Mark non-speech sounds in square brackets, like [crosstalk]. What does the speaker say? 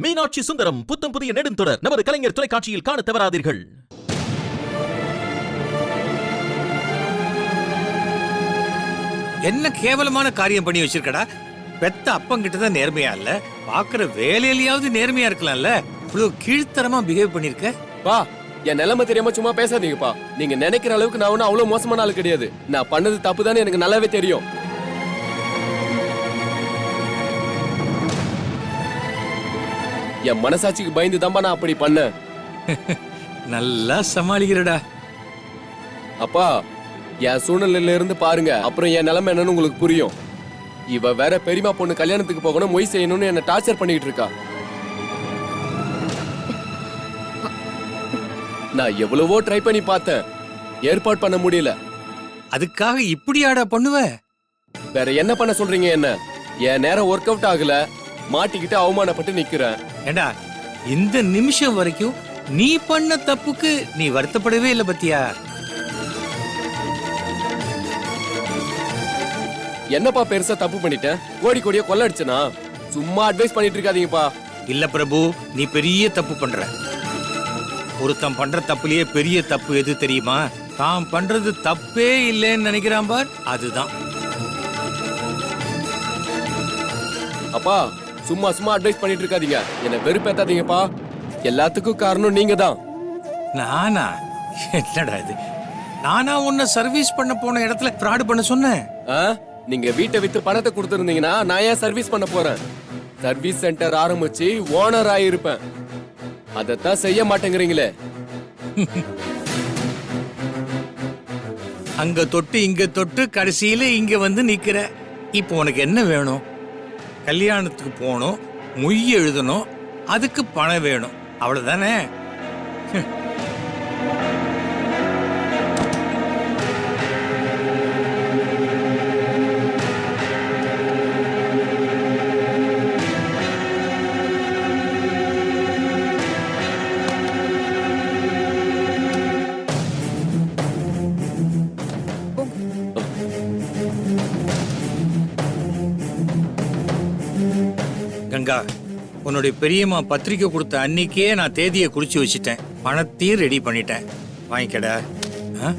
மீனாட்சி சுந்தரம் புத்தம் புதிய நெடுந்தொடர். நமது கலைஞர் தொலைக்காட்சியில் காணத் தவறாதீர்கள். என்ன கேவலமான காரியம் பண்ணி வச்சிருக்கடா? பெத்த அப்பங்கிட்ட தான் நேர்மையா இல்ல. பாக்குற வேலையிலயாவது நேர்மையா இருக்கலாம்ல. இவ்வளவு கீழ்த்தரமா பிஹேவ் பண்ணிருக்க? பா என் நிலைமை தெரியாம சும்மா பேசாதீங்கப்பா. நீங்க நினைக்கிற அளவுக்கு நான் ஒன்றும் அவ்வளவு மோசமான ஆள் கிடையாது. நான் பண்ணது தப்பு எனக்கு நல்லாவே தெரியும். என் மனசாட்சிக்கு பயந்து தான்பா நான் அப்படி பண்ணேன். [laughs] நல்லா சமாளிக்கிறடா. அப்பா என் சூழ்நிலையில இருந்து பாருங்க. அப்புறம் என் நிலைமை என்னன்னு உங்களுக்கு புரியும். இவ வேற பெரியமா பொண்ணு கல்யாணத்துக்கு போகணும் மொய் செய்யணும்னு என்ன டார்ச்சர் பண்ணிட்டு இருக்கா. நான் எவ்வளவோ ட்ரை பண்ணி பார்த்தேன். ஏற்பாடு பண்ண முடியல. அதுக்காக இப்படியாடா பண்ணுவ? வேற என்ன பண்ண சொல்றீங்க என்ன? என் நேரம் ஒர்க் அவுட் ஆகல. மாட்டிக்கிட்டு அவமானப்பட்டு நிக்கிறேன். ஏண்டா இந்த நிமிஷம் வரைக்கும் நீ பண்ண தப்புக்கு நீ வருத்தப்படவே இல்லை பத்தியா? என்னப்பா பெருசா தப்பு பண்ணிட்டேன் கோடி கோடியா கொள்ள அடிச்சனா சும்மா அட்வைஸ் பண்ணிட்டு இருக்காதீங்கப்பா. இல்ல பிரபு நீ பெரிய தப்பு பண்ற. ஒருத்தன் பண்ற தப்புலயே பெரிய தப்பு எது தெரியுமா? தான் பண்றது தப்பே இல்லைன்னு நினைக்கிறான் பார் அதுதான். அப்பா சும்மா சும்மா அட்வைஸ் பண்ணிட்டு இருக்காதீங்க. என்ன வெறுப்பேத்தாதீங்கப்பா. எல்லாத்துக்கும் காரணம் நீங்க தான் நானா? என்னடா இது? நானா உன்னை சர்வீஸ் பண்ண போன இடத்துல ஃப்ராடு பண்ண சொன்னேன். நீங்க வீட்டை வித்து பணத்தை கொடுத்துருந்தீங்கன்னா நான் ஏன் சர்வீஸ் பண்ண போறேன்? சர்வீஸ் சென்டர் ஆரம்பிச்சு ஓனர் ஆயிருப்பேன். அதைத்தான் செய்ய மாட்டேங்கிறீங்களே. அங்க தொட்டு இங்க தொட்டு கடைசியில இங்க வந்து நிக்கிற. இப்போ உனக்கு என்ன வேணும்? கல்யாணத்துக்கு போகணும் மொய் எழுதணும் அதுக்கு பணம் வேணும். அவ்வளவுதானே? ரங்கா உன்னுடைய பெரியம்மா பத்திரிக்கை கொடுத்த அன்னைக்கே நான் தேதியை குறிச்சு வச்சுட்டேன். பணத்தையும் ரெடி பண்ணிட்டேன். வாங்கிக்கடா. ஆ?